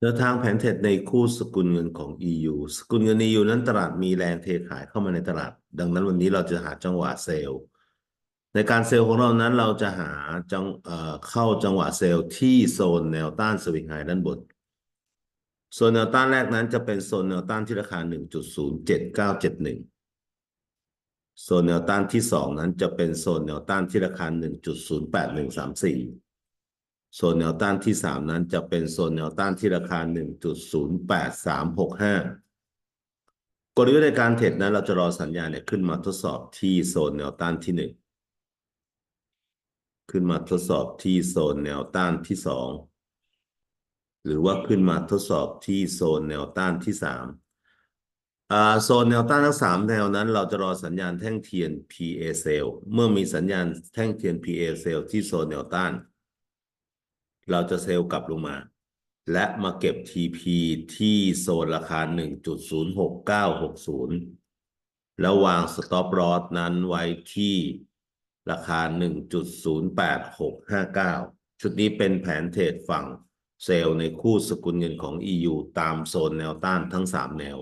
แนวทางแผนเทรดในคู่สกุลเงินของ EU สกุลเงิน EU นั้นตลาดมีแรงเทขายเข้ามาในตลาด ดังนั้นวันนี้เราจะหาจังหวะเซลล์ ในการเซลล์ของเรานั้นเราจะหาจังเอ่อเข้าจังหวะเซลล์ที่โซนแนวต้านสวิงไฮด้านบนโซนแนวต้านแรกนั้นจะเป็นโซนแนวต้านที่ราคา 1.07971 โซนแนวต้านที่สองนั้นจะเป็นโซนแนวต้านที่ราคา 1.08134 โซนแนวต้านที่สามนั้นจะเป็นโซนแนวต้านที่ราคา 1.08365 กลยุทธ์ในการเทรดนั้นเราจะรอสัญญาณเนี่ยขึ้นมาทดสอบที่โซนแนวต้านที่หนึ่งขึ้นมาทดสอบที่โซนแนวต้านที่สองหรือว่าขึ้นมาทดสอบที่โซนแนวต้านที่สามอ่าโซนแนวต้านทั้งสามแนวนั้น เราจะรอสัญญาณแท่งเทียน PA sell เมื่อมีสัญญาณแท่งเทียน PA sell ที่โซนแนวต้าน เราจะเซลล์กลับลงมา และมาเก็บ TP ที่โซนราคา 1.06960 แล้ววาง stop loss นั้นไว้ที่ราคา 1.08659 ชุดนี้เป็นแผนเทรดฝั่งเซลล์ในคู่สกุลเงินของ EU ตามโซนแนวต้านทั้ง 3 แนว